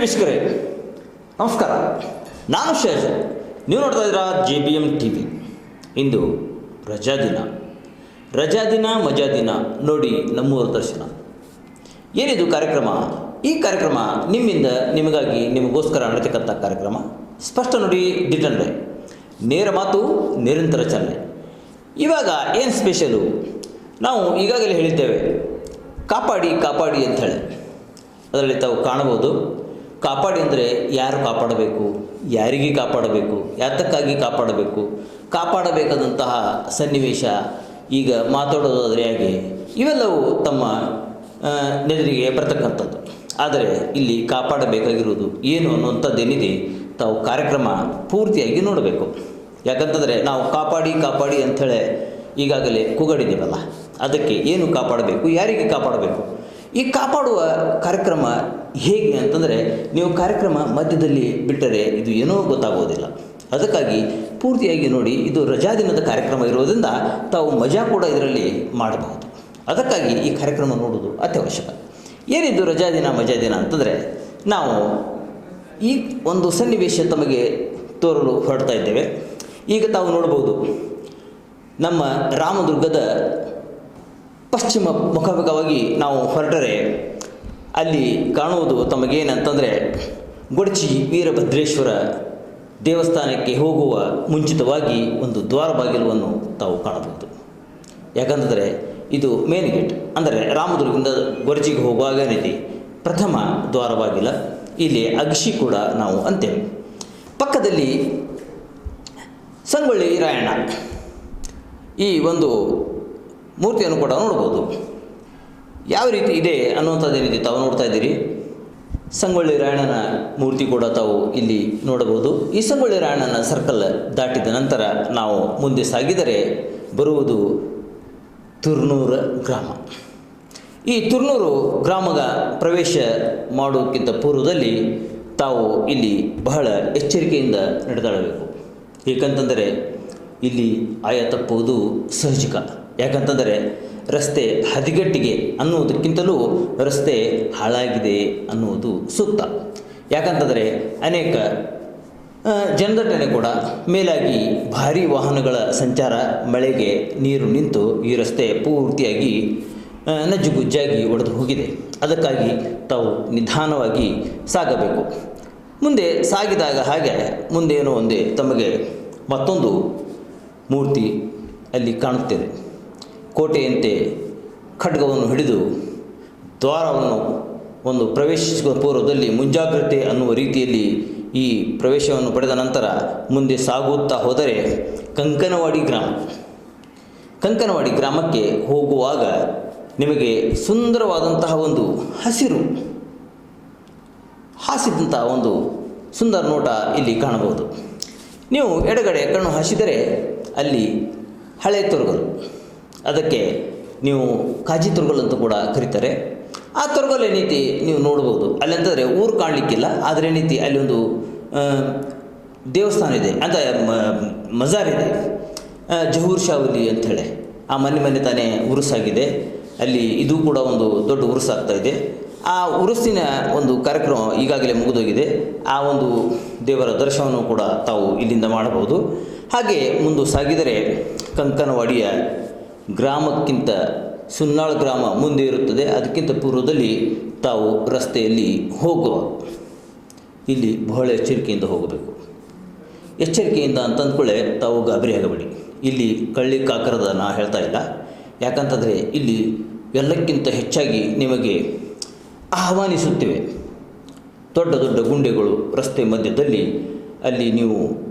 ವೀಕ್ಷಕರೇ, ನಮಸ್ಕಾರ. ನಾನು ಶೇಷ್. ನೀವು ನೋಡ್ತಾ ಇದ್ದೀರಾ J B M T V ಇಂದು ರಜಾ ದಿನ. ರಜಾ ದಿನ, ಮಜಾ ದಿನ, ನೋಡಿ ನಮ್ಮೂರ ದರ್ಶನ. ಏನಿದು ಕಾರ್ಯಕ್ರಮ? ಈ ಕಾರ್ಯಕ್ರಮ ನಿಮ್ಮಿಂದ, ನಿಮಗಾಗಿ, ನಿಮಗೋಸ್ಕರ ನಡೀತಕ್ಕಂಥ ಕಾರ್ಯಕ್ರಮ. ಸ್ಪಷ್ಟ ನೋಡಿ ಡಿಟನ್ರೆ ನೇರ ಮಾತು, ನಿರಂತರ ಚಾಲನೆ. ಇವಾಗ ಏನು ಸ್ಪೆಷಲು ನಾವು ಈಗಾಗಲೇ ಹೇಳಿದ್ದೇವೆ, ಕಾಪಾಡಿ ಕಾಪಾಡಿ ಅಂತ ಹೇಳಿ ಅದರಲ್ಲಿ ತಾವು ಕಾಣಬಹುದು. ಕಾಪಾಡಿ ಅಂದರೆ ಯಾರು ಕಾಪಾಡಬೇಕು? ಯಾರಿಗೆ ಕಾಪಾಡಬೇಕು? ಯಾತಕ್ಕಾಗಿ ಕಾಪಾಡಬೇಕು? ಕಾಪಾಡಬೇಕಾದಂತಹ ಸನ್ನಿವೇಶ ಈಗ ಮಾತಾಡೋದಾದರೆ ಹೇಗೆ ಇವೆಲ್ಲವೂ ತಮ್ಮ ನೆದರಿಗೆ ಬರತಕ್ಕಂಥದ್ದು. ಆದರೆ ಇಲ್ಲಿ ಕಾಪಾಡಬೇಕಾಗಿರುವುದು ಏನು ಅನ್ನುವಂಥದ್ದೇನಿದೆ ತಾವು ಕಾರ್ಯಕ್ರಮ ಪೂರ್ತಿಯಾಗಿ ನೋಡಬೇಕು. ಯಾಕಂತಂದರೆ ನಾವು ಕಾಪಾಡಿ ಕಾಪಾಡಿ ಅಂಥೇಳಿ ಈಗಾಗಲೇ ಕೂಗಾಡಿದ್ದೇವಲ್ಲ. ಅದಕ್ಕೆ ಏನು ಕಾಪಾಡಬೇಕು? ಯಾರಿಗೆ ಕಾಪಾಡಬೇಕು? ಈ ಕಾಪಾಡುವ ಕಾರ್ಯಕ್ರಮ ಹೇಗೆ ಅಂತಂದರೆ, ನೀವು ಕಾರ್ಯಕ್ರಮ ಮಧ್ಯದಲ್ಲಿ ಬಿಟ್ಟರೆ ಇದು ಏನೂ ಗೊತ್ತಾಗೋದಿಲ್ಲ. ಅದಕ್ಕಾಗಿ ಪೂರ್ತಿಯಾಗಿ ನೋಡಿ, ಇದು ರಜಾ ದಿನದ ಕಾರ್ಯಕ್ರಮ ಇರೋದ್ರಿಂದ ತಾವು ಮಜಾ ಕೂಡ ಇದರಲ್ಲಿ ಮಾಡಬಹುದು. ಅದಕ್ಕಾಗಿ ಈ ಕಾರ್ಯಕ್ರಮ ನೋಡುವುದು ಅತ್ಯವಶ್ಯಕ. ಏನಿದು ರಜಾ ದಿನ, ಮಜಾ ದಿನ ಅಂತಂದರೆ, ನಾವು ಈ ಒಂದು ಸನ್ನಿವೇಶ ತಮಗೆ ತೋರಲು ಹೊರಡ್ತಾ ಇದ್ದೇವೆ. ಈಗ ತಾವು ನೋಡಬಹುದು, ನಮ್ಮ ರಾಮದುರ್ಗದ ಪಶ್ಚಿಮ ಮುಖಾಮುಖವಾಗಿ ನಾವು ಹೊರಟರೆ, ಅಲ್ಲಿ ಕಾಣುವುದು ತಮಗೇನಂತಂದರೆ ಗೊಡಚಿ ವೀರಭದ್ರೇಶ್ವರ ದೇವಸ್ಥಾನಕ್ಕೆ ಹೋಗುವ ಮುಂಚಿತವಾಗಿ ಒಂದು ದ್ವಾರ ಬಾಗಿಲುವನ್ನು ತಾವು ಕಾಣಬಹುದು. ಯಾಕಂತಂದರೆ ಇದು ಮೇನ್ ಗೇಟ್ ಅಂದರೆ ರಾಮದುರ್ಗದಿಂದ ಗೊರಜಿಗೆ ಹೋಗುವಾಗ ರೀತಿ ಪ್ರಥಮ ದ್ವಾರ ಬಾಗಿಲ, ಇಲ್ಲಿ ಅಗ್ಶಿ ಕೂಡ ನಾವು ಅಂತೇವೆ. ಪಕ್ಕದಲ್ಲಿ ಸಂಗೊಳ್ಳಿ ರಾಯಣ್ಣ. ಈ ಒಂದು ಮೂರ್ತಿಯನ್ನು ಕೂಡ ನೋಡ್ಬೋದು. ಯಾವ ರೀತಿ ಇದೆ ಅನ್ನುವಂಥದ್ದೇನಿದೆ ತಾವು ನೋಡ್ತಾ ಇದ್ದೀರಿ. ಸಂಗೊಳ್ಳಿ ರಾಯಣ್ಣನ ಮೂರ್ತಿ ಕೂಡ ತಾವು ಇಲ್ಲಿ ನೋಡಬಹುದು. ಈ ಸಂಗೊಳ್ಳಿ ರಾಯಣ್ಣನ ಸರ್ಕಲ್ ದಾಟಿದ ನಂತರ ನಾವು ಮುಂದೆ ಸಾಗಿದರೆ ಬರುವುದು ತುರ್ನೂರ ಗ್ರಾಮ. ಈ ತುರ್ನೂರು ಗ್ರಾಮದ ಪ್ರವೇಶ ಮಾಡೋಕ್ಕಿಂತ ಪೂರ್ವದಲ್ಲಿ ತಾವು ಇಲ್ಲಿ ಬಹಳ ಎಚ್ಚರಿಕೆಯಿಂದ ನಡೆದಾಡಬೇಕು. ಏಕಂತಂದರೆ ಇಲ್ಲಿ ಆಯ ತಪ್ಪುವುದು ಸಹಜಿಕ. ಯಾಕಂತಂದರೆ ರಸ್ತೆ ಹದಿಗಟ್ಟಿಗೆ ಅನ್ನುವುದಕ್ಕಿಂತಲೂ ರಸ್ತೆ ಹಾಳಾಗಿದೆ ಅನ್ನುವುದು ಸೂಕ್ತ. ಯಾಕಂತಂದರೆ ಅನೇಕ ಜನದಟ್ಟಣೆ ಕೂಡ ಮೇಲಾಗಿ ಭಾರೀ ವಾಹನಗಳ ಸಂಚಾರ, ಮಳೆಗೆ ನೀರು ನಿಂತು ಈ ರಸ್ತೆ ಪೂರ್ತಿಯಾಗಿ ನಜ್ಜುಗುಜ್ಜಾಗಿ ಒಡೆದು ಹೋಗಿದೆ. ಅದಕ್ಕಾಗಿ ತಾವು ನಿಧಾನವಾಗಿ ಸಾಗಬೇಕು. ಮುಂದೆ ಸಾಗಿದಾಗ ಹಾಗೆ ಮುಂದೇನೋ ಒಂದೇ ತಮಗೆ ಮತ್ತೊಂದು ಮೂರ್ತಿ ಅಲ್ಲಿ ಕಾಣುತ್ತದೆ ಕೋಟೆಯಂತೆ ಖಡ್ಗವನ್ನು ಹಿಡಿದು ದ್ವಾರವನ್ನು ಒಂದು ಪ್ರವೇಶಿಸುವ ಪೂರ್ವದಲ್ಲಿ ಮುಂಜಾಗ್ರತೆ ಅನ್ನುವ ರೀತಿಯಲ್ಲಿ ಈ ಪ್ರವೇಶವನ್ನು ಪಡೆದ ನಂತರ ಮುಂದೆ ಸಾಗುತ್ತಾ ಹೋದರೆ ಕಂಕನವಾಡಿ ಗ್ರಾಮ. ಕಂಕನವಾಡಿ ಗ್ರಾಮಕ್ಕೆ ಹೋಗುವಾಗ ನಿಮಗೆ ಸುಂದರವಾದಂತಹ ಒಂದು ಹಸಿರು ಹಾಸಿದಂತಹ ಒಂದು ಸುಂದರ ನೋಟ ಇಲ್ಲಿ ಕಾಣಬಹುದು. ನೀವು ಎಡಗಡೆ ಕಣ್ಣು ಹಾಸಿದರೆ ಅಲ್ಲಿ ಹಳೆ ತೊರಗಲು ಅದಕ್ಕೆ ನೀವು ಕಾಜಿ ತೊರಗಲ್ ಅಂತ ಕೂಡ ಕರೀತಾರೆ. ಆ ತೊರಗಲ್ ಏನೈತಿ ನೀವು ನೋಡ್ಬೋದು? ಅಲ್ಲಿ ಅಂತಂದರೆ ಊರು ಕಾಣಲಿಕ್ಕಿಲ್ಲ, ಆದರೆ ಏನೈತಿ ಅಲ್ಲಿ ಒಂದು ದೇವಸ್ಥಾನ ಇದೆ, ಅಂತ ಮಜಾರ್ ಇದೆ. ಜಹೂರ್ ಶಾವಲಿ ಅಂಥೇಳಿ ಆ ಮನೆ ಮನೆ ತಾನೇ ಉರುಸಾಗಿದೆ. ಅಲ್ಲಿ ಇದು ಕೂಡ ಒಂದು ದೊಡ್ಡ ಉರುಸಾಗ್ತಾ ಇದೆ. ಆ ಉರುಸಿನ ಒಂದು ಕಾರ್ಯಕ್ರಮ ಈಗಾಗಲೇ ಮುಗಿದೋಗಿದೆ. ಆ ಒಂದು ದೇವರ ದರ್ಶನವನ್ನು ಕೂಡ ತಾವು ಇಲ್ಲಿಂದ ಮಾಡಬಹುದು. ಹಾಗೆ ಮುಂದೆ ಸಾಗಿದರೆ ಕಂಕನವಾಡಿಯ ಗ್ರಾಮಕ್ಕಿಂತ ಸುನ್ನಾಳ ಗ್ರಾಮ ಮುಂದೆ ಇರುತ್ತದೆ. ಅದಕ್ಕಿಂತ ಪೂರ್ವದಲ್ಲಿ ತಾವು ರಸ್ತೆಯಲ್ಲಿ ಹೋಗುವ. ಇಲ್ಲಿ ಬಹಳ ಎಚ್ಚರಿಕೆಯಿಂದ ಹೋಗಬೇಕು. ಎಚ್ಚರಿಕೆಯಿಂದ ಅಂತ ಅಂದ್ಕೊಳ್ಳೆ ತಾವು ಗಾಬರಿ ಆಗಬೇಡಿ. ಇಲ್ಲಿ ಕಳ್ಳಿ ಕಾಕರದ ನಾ ಹೇಳ್ತಾ ಇಲ್ಲ. ಯಾಕಂತಂದರೆ ಇಲ್ಲಿ ಎಲ್ಲಕ್ಕಿಂತ ಹೆಚ್ಚಾಗಿ ನಿಮಗೆ ಆಹ್ವಾನಿಸುತ್ತಿವೆ. ದೊಡ್ಡ ದೊಡ್ಡ ಗುಂಡೆಗಳು ರಸ್ತೆ ಮಧ್ಯದಲ್ಲಿ ಅಲ್ಲಿ ನೀವು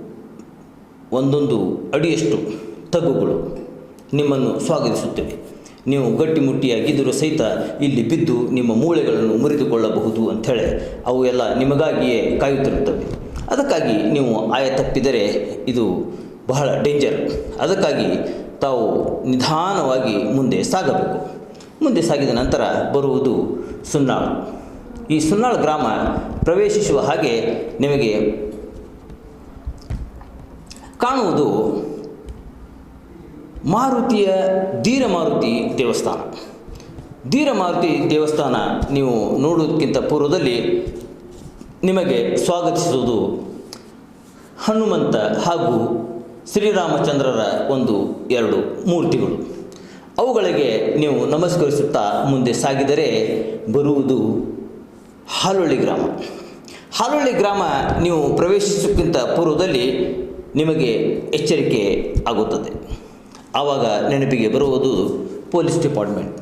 ಒಂದೊಂದು ಅಡಿಯಷ್ಟು ತಗ್ಗುಗಳು ನಿಮ್ಮನ್ನು ಸ್ವಾಗತಿಸುತ್ತೇವೆ. ನೀವು ಗಟ್ಟಿಮುಟ್ಟಿಯಾಗಿದ್ದರೂ ಸಹಿತ ಇಲ್ಲಿ ಬಿದ್ದು ನಿಮ್ಮ ಮೂಳೆಗಳನ್ನು ಮುರಿದುಕೊಳ್ಳಬಹುದು ಅಂಥೇಳಿ ಅವು ಎಲ್ಲ ನಿಮಗಾಗಿಯೇ ಕಾಯುತ್ತಿರುತ್ತವೆ. ಅದಕ್ಕಾಗಿ ನೀವು ಆಯ ತಪ್ಪಿದರೆ ಇದು ಬಹಳ ಡೇಂಜರ್ ಅದಕ್ಕಾಗಿ ತಾವು ನಿಧಾನವಾಗಿ ಮುಂದೆ ಸಾಗಬೇಕು. ಮುಂದೆ ಸಾಗಿದ ನಂತರ ಬರುವುದು ಸುನ್ನಾಳ್. ಈ ಸುನ್ನಾಳ್ ಗ್ರಾಮ ಪ್ರವೇಶಿಸುವ ಹಾಗೆ ನಿಮಗೆ ಕಾಣುವುದು ಮಾರುತಿಯ ಧೀರ ಮಾರುತಿ ದೇವಸ್ಥಾನ. ಧೀರ ಮಾರುತಿ ದೇವಸ್ಥಾನ ನೀವು ನೋಡೋದಕ್ಕಿಂತ ಪೂರ್ವದಲ್ಲಿ ನಿಮಗೆ ಸ್ವಾಗತಿಸುವುದು ಹನುಮಂತ ಹಾಗೂ ಶ್ರೀರಾಮಚಂದ್ರರ ಒಂದು, ಎರಡು ಮೂರ್ತಿಗಳು. ಅವುಗಳಿಗೆ ನೀವು ನಮಸ್ಕರಿಸುತ್ತಾ ಮುಂದೆ ಸಾಗಿದರೆ ಬರುವುದು ಹಾಲೊಳ್ಳಿ ಗ್ರಾಮ. ಹಾಲೊಳ್ಳಿ ಗ್ರಾಮ ನೀವು ಪ್ರವೇಶಿಸೋಕ್ಕಿಂತ ಪೂರ್ವದಲ್ಲಿ ನಿಮಗೆ ಎಚ್ಚರಿಕೆ ಆಗುತ್ತದೆ. ಆವಾಗ ನೆನಪಿಗೆ ಬರುವುದು ಪೊಲೀಸ್ ಡಿಪಾರ್ಟ್ಮೆಂಟ್.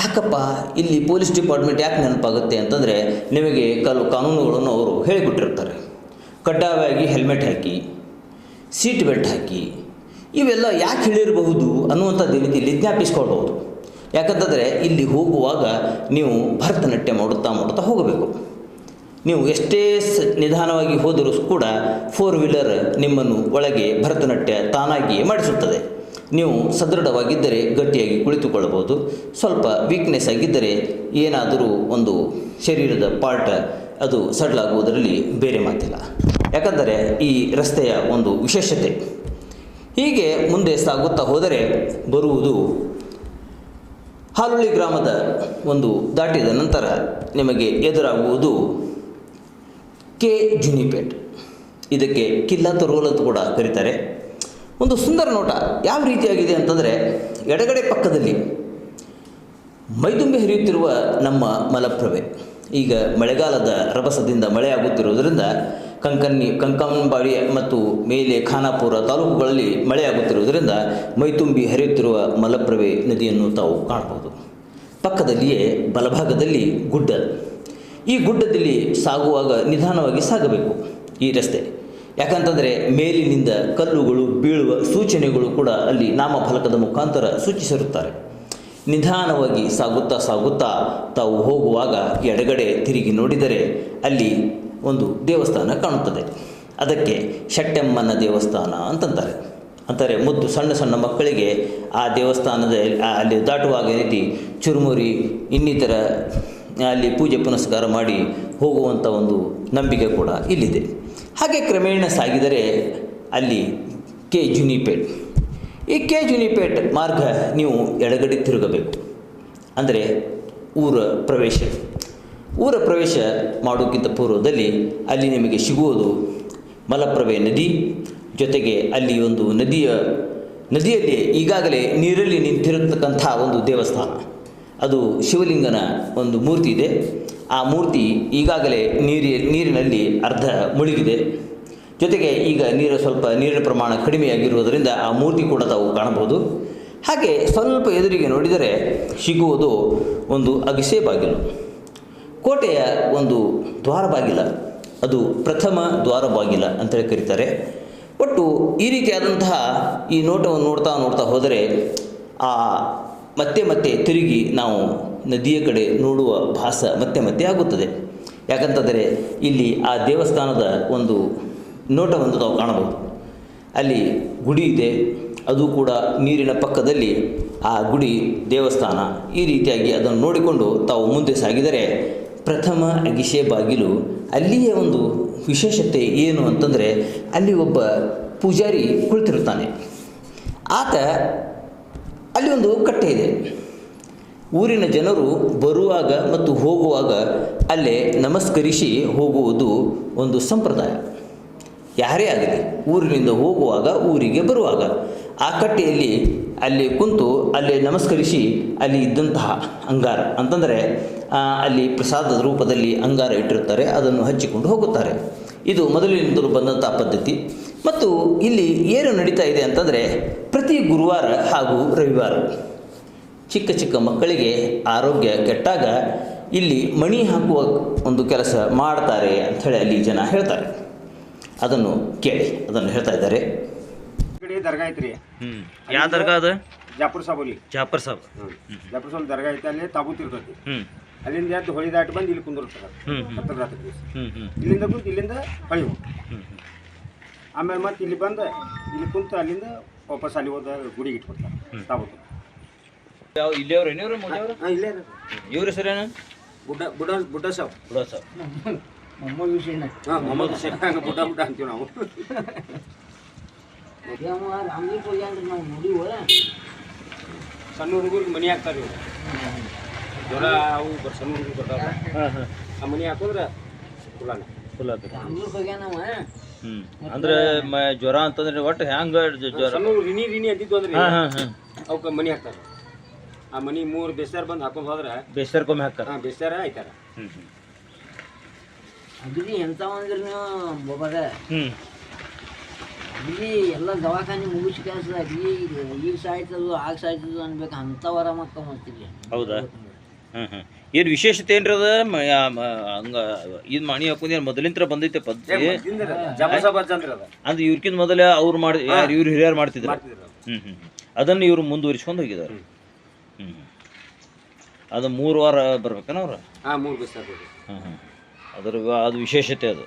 ಯಾಕಪ್ಪ ಇಲ್ಲಿ ಪೊಲೀಸ್ ಡಿಪಾರ್ಟ್ಮೆಂಟ್ ಯಾಕೆ ನೆನಪಾಗುತ್ತೆ ಅಂತಂದರೆ ನಿಮಗೆ ಕೆಲವು ಕಾನೂನುಗಳನ್ನು ಅವರು ಹೇಳಿಕೊಟ್ಟಿರ್ತಾರೆ. ಕಡ್ಡಾಯವಾಗಿ ಹೆಲ್ಮೆಟ್ ಹಾಕಿ, ಸೀಟ್ ಬೆಲ್ಟ್ ಹಾಕಿ, ಇವೆಲ್ಲ ಯಾಕೆ ಹೇಳಿರಬಹುದು ಅನ್ನುವಂಥದ್ದು ಇಲ್ಲಿ ಜ್ಞಾಪಿಸ್ಕೊಳ್ಬಹುದು ಯಾಕಂತಂದರೆ ಇಲ್ಲಿ ಹೋಗುವಾಗ ನೀವು ಭರತನಾಟ್ಯ ಮಾಡುತ್ತಾ ಮಾಡುತ್ತಾ ಹೋಗಬೇಕು. ನೀವು ಎಷ್ಟೇ ಸ ನಿಧಾನವಾಗಿ ಹೋದರೂ ಕೂಡ ಫೋರ್ ವೀಲರ್ ನಿಮ್ಮನ್ನು ಒಳಗೆ ಭರತನಾಟ್ಯ ತಾನಾಗಿಯೇ ಮಾಡಿಸುತ್ತದೆ. ನೀವು ಸದೃಢವಾಗಿದ್ದರೆ ಗಟ್ಟಿಯಾಗಿ ಕುಳಿತುಕೊಳ್ಳಬಹುದು. ಸ್ವಲ್ಪ ವೀಕ್ನೆಸ್ ಆಗಿದ್ದರೆ ಏನಾದರೂ ಒಂದು ಶರೀರದ ಪಾರ್ಟ್ ಅದು ಸಡಲಾಗುವುದರಲ್ಲಿ ಬೇರೆ ಮಾತಿಲ್ಲ. ಯಾಕಂದರೆ ಈ ರಸ್ತೆಯ ಒಂದು ವಿಶೇಷತೆ. ಹೀಗೆ ಮುಂದೆ ಸಾಗುತ್ತಾ ಹೋದರೆ ಬರುವುದು ಹಾಲುಳ್ಳಿ ಗ್ರಾಮದ ಒಂದು ದಾಟಿದ ನಂತರ ನಿಮಗೆ ಎದುರಾಗುವುದು ಕೆ. ಜುನಿಪೇಟ್. ಇದಕ್ಕೆ ಕಿಲ್ಲಾ ತರೋಲ್ ಅಂತ ಕೂಡ ಕರೀತಾರೆ. ಒಂದು ಸುಂದರ ನೋಟ ಯಾವ ರೀತಿಯಾಗಿದೆ ಅಂತಂದರೆ ಎಡಗಡೆ ಪಕ್ಕದಲ್ಲಿ ಮೈದುಂಬಿ ಹರಿಯುತ್ತಿರುವ ನಮ್ಮ ಮಲಪ್ರಭೆ. ಈಗ ಮಳೆಗಾಲದ ರಭಸದಿಂದ ಮಳೆಯಾಗುತ್ತಿರುವುದರಿಂದ ಕಂಕನ್ನಿ ಕಂಕಂಬಾಡಿ ಮತ್ತು ಮೇಲೆ ಖಾನಾಪುರ ತಾಲೂಕುಗಳಲ್ಲಿ ಮಳೆಯಾಗುತ್ತಿರುವುದರಿಂದ ಮೈತುಂಬಿ ಹರಿಯುತ್ತಿರುವ ಮಲಪ್ರಭೆ ನದಿಯನ್ನು ತಾವು ಕಾಣಬಹುದು. ಪಕ್ಕದಲ್ಲಿಯೇ ಬಲಭಾಗದಲ್ಲಿ ಗುಡ್ಡ. ಈ ಗುಡ್ಡದಲ್ಲಿ ಸಾಗುವಾಗ ನಿಧಾನವಾಗಿ ಸಾಗಬೇಕು. ಈ ರಸ್ತೆ ಯಾಕಂತಂದರೆ ಮೇಲಿನಿಂದ ಕಲ್ಲುಗಳು ಬೀಳುವ ಸೂಚನೆಗಳು ಕೂಡ ಅಲ್ಲಿ ನಾಮಫಲಕದ ಮುಖಾಂತರ ಸೂಚಿಸಿರುತ್ತಾರೆ. ನಿಧಾನವಾಗಿ ಸಾಗುತ್ತಾ ಸಾಗುತ್ತಾ ತಾವು ಹೋಗುವಾಗ ಎಡಗಡೆ ತಿರುಗಿ ನೋಡಿದರೆ ಅಲ್ಲಿ ಒಂದು ದೇವಸ್ಥಾನ ಕಾಣುತ್ತದೆ. ಅದಕ್ಕೆ ಶಟ್ಟೆಮ್ಮನ ದೇವಸ್ಥಾನ ಅಂತಂತಾರೆ. ಅಂತಾರೆ ಮುದ್ದು ಸಣ್ಣ ಸಣ್ಣ ಮಕ್ಕಳಿಗೆ ಆ ದೇವಸ್ಥಾನದ ಅಲ್ಲಿ ದಾಟುವಾಗ ರೀತಿ ಚುರುಮುರಿ ಇನ್ನಿತರ ಅಲ್ಲಿ ಪೂಜೆ ಪುನಸ್ಕಾರ ಮಾಡಿ ಹೋಗುವಂಥ ಒಂದು ನಂಬಿಕೆ ಕೂಡ ಇಲ್ಲಿದೆ. ಹಾಗೆ ಕ್ರಮೇಣ ಸಾಗಿದರೆ ಅಲ್ಲಿ ಕೆ ಜುನಿಪೇಟ್. ಈ ಕೆ ಜುನಿಪೇಟ್ ಮಾರ್ಗ ನೀವು ಎಡಗಡೆ ತಿರುಗಬೇಕು. ಅಂದರೆ ಊರ ಪ್ರವೇಶ. ಊರ ಪ್ರವೇಶ ಮಾಡೋಕ್ಕಿಂತ ಪೂರ್ವದಲ್ಲಿ ಅಲ್ಲಿ ನಿಮಗೆ ಸಿಗುವುದು ಮಲಪ್ರಭೆ ನದಿ. ಜೊತೆಗೆ ಅಲ್ಲಿ ಒಂದು ನದಿಯ, ನದಿಯಲ್ಲಿ ಈಗಾಗಲೇ ನೀರಲ್ಲಿ ನಿಂತಿರತಕ್ಕಂಥ ಒಂದು ದೇವಸ್ಥಾನ. ಅದು ಶಿವಲಿಂಗನ ಒಂದು ಮೂರ್ತಿ ಇದೆ. ಆ ಮೂರ್ತಿ ಈಗಾಗಲೇ ನೀರಿ, ನೀರಿನಲ್ಲಿ ಅರ್ಧ ಮುಳುಗಿದೆ. ಜೊತೆಗೆ ಈಗ ನೀರು ಸ್ವಲ್ಪ ನೀರಿನ ಪ್ರಮಾಣ ಕಡಿಮೆಯಾಗಿರುವುದರಿಂದ ಆ ಮೂರ್ತಿ ಕೂಡ ತಾವು ಕಾಣಬಹುದು. ಹಾಗೆ ಸ್ವಲ್ಪ ಎದುರಿಗೆ ನೋಡಿದರೆ ಸಿಗುವುದು ಒಂದು ಅಗಸೆ ಬಾಗಿಲು ಕೋಟೆಯ ಒಂದು ದ್ವಾರ ಬಾಗಿಲ ಅದು ಪ್ರಥಮ ದ್ವಾರ ಬಾಗಿಲ ಅಂತೇಳಿ ಕರೀತಾರೆ. ಒಟ್ಟು ಈ ರೀತಿಯಾದಂತಹ ಈ ನೋಟವನ್ನು ನೋಡ್ತಾ ನೋಡ್ತಾ ಹೋದರೆ ಆ ಮತ್ತೆ ಮತ್ತೆ ತಿರುಗಿ ನಾವು ನದಿಯ ಕಡೆ ನೋಡುವ ಭಾಸ ಮತ್ತೆ ಮತ್ತೆ ಆಗುತ್ತದೆ. ಯಾಕಂತಂದರೆ ಇಲ್ಲಿ ಆ ದೇವಸ್ಥಾನದ ಒಂದು ನೋಟವನ್ನು ನಾವು ಕಾಣಬಹುದು. ಅಲ್ಲಿ ಗುಡಿ ಇದೆ. ಅದು ಕೂಡ ನೀರಿನ ಪಕ್ಕದಲ್ಲಿ ಆ ಗುಡಿ ದೇವಸ್ಥಾನ. ಈ ರೀತಿಯಾಗಿ ಅದನ್ನು ನೋಡಿಕೊಂಡು ತಾವು ಮುಂದೆ ಸಾಗಿದರೆ ಪ್ರಥಮ ಅಗಿಶೆ ಬಾಗಿಲು ಅಲ್ಲಿಯ ಒಂದು ವಿಶೇಷತೆ ಏನು ಅಂತಂದರೆ ಅಲ್ಲಿ ಒಬ್ಬ ಪೂಜಾರಿ ಕುಳಿತಿರುತ್ತಾನೆ. ಆತ ಅಲ್ಲಿ ಒಂದು ಕಟ್ಟೆ ಇದೆ. ಊರಿನ ಜನರು ಬರುವಾಗ ಮತ್ತು ಹೋಗುವಾಗ ಅಲ್ಲೇ ನಮಸ್ಕರಿಸಿ ಹೋಗುವುದು ಒಂದು ಸಂಪ್ರದಾಯ. ಯಾರೇ ಆಗಲಿ, ಊರಿನಿಂದ ಹೋಗುವಾಗ, ಊರಿಗೆ ಬರುವಾಗ ಆ ಕಟ್ಟೆಯಲ್ಲಿ ಅಲ್ಲಿ ಕುಂತು ಅಲ್ಲಿ ನಮಸ್ಕರಿಸಿ ಅಲ್ಲಿ ಇದ್ದಂತಹ ಅಂಗಾರ ಅಂತಂದರೆ ಅಲ್ಲಿ ಪ್ರಸಾದದ ರೂಪದಲ್ಲಿ ಅಂಗಾರ ಇಟ್ಟಿರ್ತಾರೆ ಅದನ್ನು ಹಚ್ಚಿಕೊಂಡು ಹೋಗುತ್ತಾರೆ. ಇದು ಮೊದಲಿನಿಂದಲೂ ಬಂದಂಥ ಪದ್ಧತಿ. ಮತ್ತು ಇಲ್ಲಿ ಏನು ನಡೀತಾ ಇದೆ ಅಂತಂದರೆ ಪ್ರತಿ ಗುರುವಾರ ಹಾಗೂ ರವಿವಾರ ಚಿಕ್ಕ ಚಿಕ್ಕ ಮಕ್ಕಳಿಗೆ ಆರೋಗ್ಯ ಕೆಟ್ಟಾಗ ಇಲ್ಲಿ ಮಣಿ ಹಾಕುವ ಒಂದು ಕೆಲಸ ಮಾಡ್ತಾರೆ ಅಂಥೇಳಿ ಅಲ್ಲಿ ಜನ ಹೇಳ್ತಾರೆ. ಅದನ್ನು ಕೇಳಿ ಅದನ್ನು ಹೇಳ್ತಾ ಇದ್ದಾರೆ. ದರ್ಗಾ ಐತ್ರಿ. ಹ್ಞೂ ಯಾವ ದರ್ಗಾ ಅದು? ಜಾಪುರ್ ಸಾಬೋಲಿ ಜಾಪರ್ ಸಾಬ್. ಜಾಪುರ್ ಸಾಬ್ ದರ್ಗಾ ಐತೆ ಅಲ್ಲಿ ತಾಬೂತ್ ಇರ್ತೈತಿ. ಹ್ಞೂ ಅಲ್ಲಿಂದ ಎದ್ದು ಹೊಳಿ ದಾಟಿ ಬಂದು ಇಲ್ಲಿ ಕುಂದಿರ್ತಾರೆ ಹ್ಞೂ ಹ್ಞೂ ಇಲ್ಲಿಂದ ಕುಂತು ಇಲ್ಲಿಂದ ಹೊಳಿ ಹೋಗಿ ಹ್ಞೂ ಆಮೇಲೆ ಮತ್ತೆ ಇಲ್ಲಿ ಬಂದು ಇಲ್ಲಿ ಕುಂತು ಅಲ್ಲಿಂದ ವಾಪಸ್ ಅಲ್ಲಿ ಹೋದ ಗುಡಿಗೆ ಇಟ್ಬಿಡ್ತಾರೆ. ತಾವತ್ತು. ಯಾವ ಇಲ್ಲಿಯವ್ರು ಏನಿವ್ರು ಮೋದಿಯವರು ಹಾಂ ಇಲ್ಲೇ ಇವ್ರ ಹೆಸರೇನು? ಬುಡ್ಡ ಬುಡ್ಡ ಬುಡ್ಡ ಸಾಬ್. ಬುಡ ಸಾಬ್. ಹಾಂ ಮೊಹಮ್ಮದ್ ನಾವು ಹಂಗೆ ಬುಡ್ಡ ಬುಡ್ಡ ಅಂತೀವಿ ನಾವು. ಸಣ್ಣ ಹುಡುಗರಿಗೆ ಮನಿ ಹಾಕ್ತಾರೆ ಇವ್ರು. ಜ್ವರ ಅವು ಬರ್- ಸಣ್ಣ ಹುಡುಗರು ಬರ್ತಾವ ಹಾಂ ಹಾಂ. ಆ ಮನಿ ಹಾಕಿದ್ರೆ ಕುಲಾನ. ಫುಲ್ ಆತು ಅಂದ್ರೆ ಮ ಜ್ವರ ಅಂತಂದ್ರೆ ಒಟ್ಟು ಹ್ಯಾಂಗೆ ಜ್ವರ? ಸಣ್ಣ ರಿನಿ ರಿನಿ ಅಂತಿದ್ವು ಅಂದ್ರೆ ಹಾಂ ಹಾಂ ಹಾಂ. ಅವಕ್ಕೆ ಮನಿ ಹಾಕ್ತಾರೆ. ಆ ಮನಿ ಮೂರು ಬೆಸ್ತಾರ ಬಂದು ಹಾಕೊಂಡ್ ಹೋದ್ರೆ ಬೇಸರ್ಕೊಮ್ಮೆ ಹಾಕ್ತಾರೆ. ಹಾಂ ಬೆಸ್ತಾರ ಆಯ್ತಾರ. ಹ್ಮ್ ಹ್ಞೂ ಅಗದಿ ಎಂತ ಅಂದ್ರೆ ನೀವು ಬೊಬರ ಹ್ಞೂ ಅಗದಿ ಎಲ್ಲ ದವಾಖಾನೆ ಮುಗಿಸಿ ಕೆಲಸ ಅಗದಿ ಈಗ ಸಾಯ್ತದು ಆಗ ಸಾಯ್ತದು ಅನ್ಬೇಕು ಅಂಥವರ ಮಕ್ಕ ಮಾಡ್ತೀವಿ ಹೌದಾ? ಹಾಂ ಹಾಂ ಏನು ವಿಶೇಷತೆ ಏನ್ರಿ ಅದ? ಹಂಗ ಇದು ಮಣಿ ಹಾಕೊಂಡ್ ಏನು ಮೊದಲಿಂತ್ರ ಬಂದೈತೆ ಪದ್ಧತಿ ಅಂದ್ರೆ ಇವ್ರಕಿಂತ ಇವ್ರಕ್ಕಿಂತ ಮೊದಲೇ ಅವ್ರು ಮಾಡಿ ಯಾರು ಇವ್ರು ಹಿರಿಯರು ಮಾಡ್ತಿದ್ರು. ಹ್ಞೂ ಹ್ಞೂ ಅದನ್ನು ಇವರು ಮುಂದುವರಿಸ್ಕೊಂಡು ಹೋಗಿದ್ದಾರೆ ಹ್ಞೂ ಅದು ಮೂರು ವಾರ ಬರ್ಬೇಕನ ಅವ್ರು? ಹಾಂ ಮೂರು ಬೆಸ್ತಾರ ಹಾಂ ಹಾಂ ಅದ್ರ ಅದು ವಿಶೇಷತೆ ಅದು.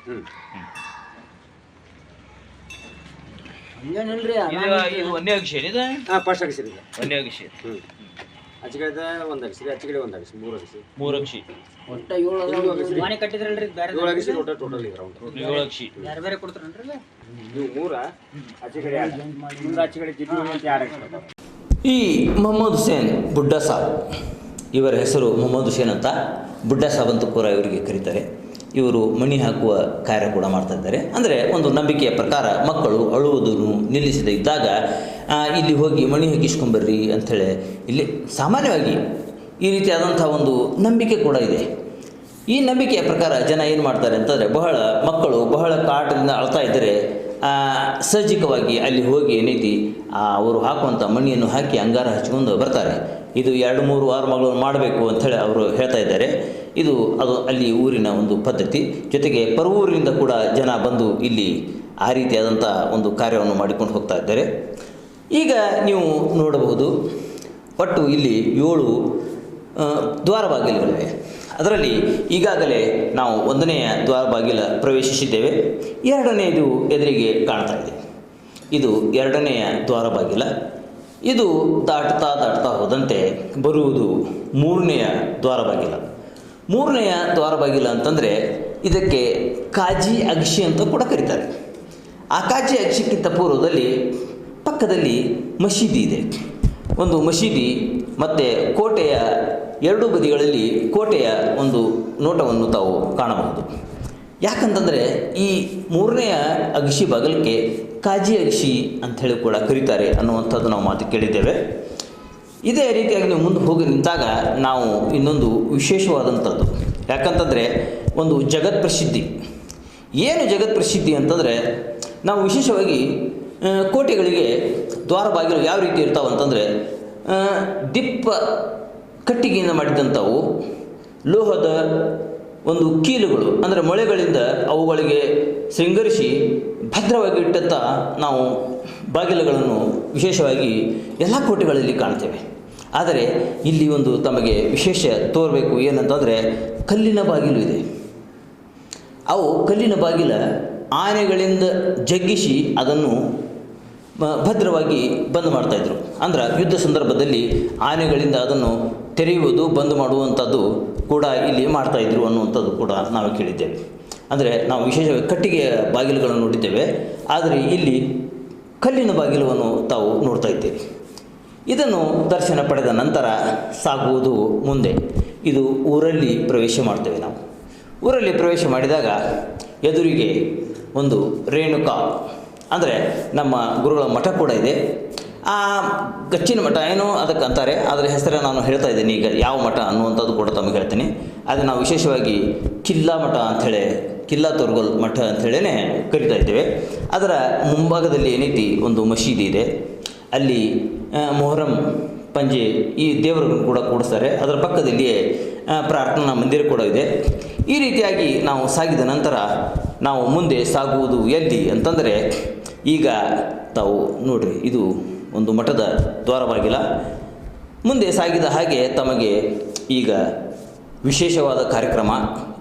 ಒಂದೇ ಅಕ್ಷಿ ಏನಿದೆ ಹಾಂ ಫಸ್ಟ್ ಅಗಸಿರಿ ಇದೆ ಒಂದೇ ಒಂದು ಅಗಸಿರಿ ಆಚೆ ಕಡೆ ಒಂದು ಅಗಸಿ ಮೂರು ಅಗಸಿ. ಮೂರು ಅಕ್ಷಿ ಒಟ್ಟ ಏಳು ಅದಾವ. ಮನೆ ಕಟ್ಟಿದ್ರಲ್ರಿ ಏಳು ಅಗಸಿ ಟೋಟಲ್ ಟೋಟಲ್ ಇದೆ ರೌಂಡ್ ಏಳು ಅಕ್ಷಿ ಬೇರೆ ಕೊಡ್ತಾರನ್ರಿ ಮೂರ ಎರಡು ಮುಂದೆ ಜಿಡ್ಡು ಅಂತ ಈ ಮೊಹಮ್ಮದ್ ಹುಸೇನ್ ಬುಡ್ಡ ಸಾಬ್. ಇವರ ಹೆಸರು ಮೊಹಮ್ಮದ್ ಹುಸೇನ್ ಅಂತ ಬುಡ್ಡಾ ಸಾಬ್ ಅಂತ ಕೂಡ ಇವರಿಗೆ ಕರೀತಾರೆ. ಇವರು ಮಣಿ ಹಾಕುವ ಕಾರ್ಯ ಕೂಡ ಮಾಡ್ತಾ ಇದ್ದಾರೆ. ಅಂದರೆ ಒಂದು ನಂಬಿಕೆಯ ಪ್ರಕಾರ ಮಕ್ಕಳು ಅಳುವುದನ್ನು ನಿಲ್ಲಿಸದೇ ಇದ್ದಾಗ ಇಲ್ಲಿ ಹೋಗಿ ಮಣಿ ಹಾಕಿಸ್ಕೊಂಬರ್ರಿ ಅಂಥೇಳಿ ಇಲ್ಲಿ ಸಾಮಾನ್ಯವಾಗಿ ಈ ರೀತಿಯಾದಂಥ ಒಂದು ನಂಬಿಕೆ ಕೂಡ ಇದೆ. ಈ ನಂಬಿಕೆಯ ಪ್ರಕಾರ ಜನ ಏನು ಮಾಡ್ತಾರೆ ಅಂತಂದರೆ ಬಹಳ ಮಕ್ಕಳು ಬಹಳ ಕಾಟದಿಂದ ಅಳ್ತಾ ಇದ್ದರೆ ಸಹಜಿಕವಾಗಿ ಅಲ್ಲಿ ಹೋಗಿ ಏನೈತಿ ಅವರು ಹಾಕುವಂಥ ಮಣಿಯನ್ನು ಹಾಕಿ ಅಂಗಾರ ಹಚ್ಕೊಂಡು ಬರ್ತಾರೆ. ಇದು ಎರಡು, ಮೂರು ವಾರ ಮಗಳು ಮಾಡಬೇಕು ಅಂಥೇಳಿ ಅವರು ಹೇಳ್ತಾ ಇದ್ದಾರೆ. ಇದು ಅದು ಅಲ್ಲಿ ಊರಿನ ಒಂದು ಪದ್ಧತಿ. ಜೊತೆಗೆ ಪರವೂರಿನಿಂದ ಕೂಡ ಜನ ಬಂದು ಇಲ್ಲಿ ಆ ರೀತಿಯಾದಂಥ ಒಂದು ಕಾರ್ಯವನ್ನು ಮಾಡಿಕೊಂಡು ಹೋಗ್ತಾ ಇದ್ದಾರೆ. ಈಗ ನೀವು ನೋಡಬಹುದು, ಒಟ್ಟು ಇಲ್ಲಿ ಏಳು ದ್ವಾರಬಾಗಿಲುಗಳಿವೆ. ದ್ವಾರ ಬಾಗಿಲುಗಳಿವೆ ಅದರಲ್ಲಿ ಈಗಾಗಲೇ ನಾವು ಒಂದನೆಯ ದ್ವಾರ ಬಾಗಿಲ ಪ್ರವೇಶಿಸಿದ್ದೇವೆ. ಎರಡನೆಯದು ಎದುರಿಗೆ ಕಾಣ್ತಾ ಇದೆ. ಇದು ಎರಡನೆಯ ದ್ವಾರ ಬಾಗಿಲ ಇದು ದಾಟ್ತಾ ದಾಟ್ತಾ ಹೋದಂತೆ ಬರುವುದು ಮೂರನೆಯ ದ್ವಾರ ಬಾಗಿಲ ಮೂರನೆಯ ದ್ವಾರ ಬಾಗಿಲು ಅಂತಂದರೆ ಇದಕ್ಕೆ ಕಾಜಿ ಅಗ್ಷಿ ಅಂತ ಕೂಡ ಕರೀತಾರೆ. ಆ ಕಾಜಿ ಅಗ್ಷಿಕ್ಕಿಂತ ಪೂರ್ವದಲ್ಲಿ ಪಕ್ಕದಲ್ಲಿ ಮಸೀದಿ ಇದೆ. ಒಂದು ಮಸೀದಿ ಮತ್ತು ಕೋಟೆಯ ಎರಡೂ ಬದಿಗಳಲ್ಲಿ ಕೋಟೆಯ ಒಂದು ನೋಟವನ್ನು ತಾವು ಕಾಣಬಹುದು. ಯಾಕಂತಂದರೆ ಈ ಮೂರನೆಯ ಅಗಶಿ ಬಾಗಲಕ್ಕೆ ಕಾಜಿ ಅಗಶಿ ಅಂಥೇಳಿ ಕೂಡ ಕರೀತಾರೆ ಅನ್ನುವಂಥದ್ದು ನಾವು ಮಾತು ಕೇಳಿದ್ದೇವೆ. ಇದೇ ರೀತಿಯಾಗಿ ನೀವು ಮುಂದೆ ಹೋಗಿ ನಿಂತಾಗ ನಾವು ಇನ್ನೊಂದು ವಿಶೇಷವಾದಂಥದ್ದು. ಯಾಕಂತಂದರೆ ಒಂದು ಜಗತ್ ಪ್ರಸಿದ್ಧಿ. ಏನು ಜಗತ್ ಪ್ರಸಿದ್ಧಿ ಅಂತಂದರೆ ನಾವು ವಿಶೇಷವಾಗಿ ಕೋಟೆಗಳಿಗೆ ದ್ವಾರ ಬಾಗಿಲು ಯಾವ ರೀತಿ ಇರ್ತಾವೆ ಅಂತಂದರೆ ದಿಪ್ಪ ಕಟ್ಟಿಗೆಯಿಂದ ಮಾಡಿದಂಥವು, ಲೋಹದ ಒಂದು ಕೀಲುಗಳು, ಅಂದರೆ ಮೊಳೆಗಳಿಂದ ಅವುಗಳಿಗೆ ಶೃಂಗರಿಸಿ ಭದ್ರವಾಗಿ ಇಟ್ಟಂಥ ನಾವು ಬಾಗಿಲುಗಳನ್ನು ವಿಶೇಷವಾಗಿ ಎಲ್ಲ ಕೋಟೆಗಳಲ್ಲಿ ಕಾಣ್ತೇವೆ. ಆದರೆ ಇಲ್ಲಿ ಒಂದು ತಮಗೆ ವಿಶೇಷ ತೋರಬೇಕು ಏನಂತಂದರೆ ಕಲ್ಲಿನ ಬಾಗಿಲು ಇದೆ. ಅವು ಕಲ್ಲಿನ ಬಾಗಿಲ ಆನೆಗಳಿಂದ ಜಗ್ಗಿಸಿ ಅದನ್ನು ಭದ್ರವಾಗಿ ಬಂದ್ ಮಾಡ್ತಾಯಿದ್ರು ಅಂದ್ರೆ ಯುದ್ಧ ಸಂದರ್ಭದಲ್ಲಿ ಆನೆಗಳಿಂದ ಅದನ್ನು ತೆರೆಯುವುದು, ಬಂದ್ ಮಾಡುವಂಥದ್ದು ಕೂಡ ಇಲ್ಲಿ ಮಾಡ್ತಾಯಿದ್ರು ಅನ್ನುವಂಥದ್ದು ಕೂಡ ನಾವು ಕೇಳಿದ್ದೇವೆ. ಅಂದರೆ ನಾವು ವಿಶೇಷವಾಗಿ ಕಟ್ಟಿಗೆಯ ಬಾಗಿಲುಗಳನ್ನು ನೋಡಿದ್ದೇವೆ. ಆದರೆ ಇಲ್ಲಿ ಕಲ್ಲಿನ ಬಾಗಿಲುವನ್ನು ತಾವು ನೋಡ್ತಾ ಇದ್ದೇವೆ ಇದನ್ನು ದರ್ಶನ ಪಡೆದ ನಂತರ ಸಾಗುವುದು ಮುಂದೆ. ಇದು ಊರಲ್ಲಿ ಪ್ರವೇಶ ಮಾಡ್ತೇವೆ ನಾವು. ಊರಲ್ಲಿ ಪ್ರವೇಶ ಮಾಡಿದಾಗ ಎದುರಿಗೆ ಒಂದು ರೇಣುಕಾ, ಅಂದರೆ ನಮ್ಮ ಗುರುಗಳ ಮಠ ಕೂಡ ಇದೆ. ಆ, ಕಚ್ಚಿನ ಮಠ ಏನೋ ಅದಕ್ಕೆ ಅಂತಾರೆ ಅದರ ಹೆಸರೇ ನಾನು ಹೇಳ್ತಾ ಇದ್ದೀನಿ, ಈಗ ಯಾವ ಮಠ ಅನ್ನುವಂಥದ್ದು ಕೂಡ ತಮಗೆ ಹೇಳ್ತೀನಿ. ಅದು ನಾವು ವಿಶೇಷವಾಗಿ ಕಿಲ್ಲಾ ಮಠ ಅಂಥೇಳಿ ಕಿಲ್ಲಾ ತೊರ್ಗಲ್ ಮಠ ಅಂಥೇಳೇ ಕರಿತಾ ಇದ್ದೇವೆ. ಅದರ ಮುಂಭಾಗದಲ್ಲಿ ಏನೈತಿ, ಒಂದು ಮಸೀದಿ ಇದೆ. ಅಲ್ಲಿ ಮೊಹರಂ, ಪಂಜೆ ಈ ದೇವರನ್ನು ಕೂಡ ಕೂಡಿಸ್ತಾರೆ. ಅದರ ಪಕ್ಕದಲ್ಲಿಯೇ ಪ್ರಾರ್ಥನಾ ಮಂದಿರ ಕೂಡ ಇದೆ. ಈ ರೀತಿಯಾಗಿ ನಾವು ಸಾಗಿದ ನಂತರ, ನಾವು ಮುಂದೆ ಸಾಗುವುದು ಎಲ್ಲಿ ಅಂತಂದರೆ, ಈಗ ತಾವು ನೋಡ್ರಿ, ಇದು ಒಂದು ಮಠದ ದ್ವಾರವಾಗಿಲ್ಲ. ಮುಂದೆ ಸಾಗಿದ ಹಾಗೆ ತಮಗೆ ಈಗ ವಿಶೇಷವಾದ ಕಾರ್ಯಕ್ರಮ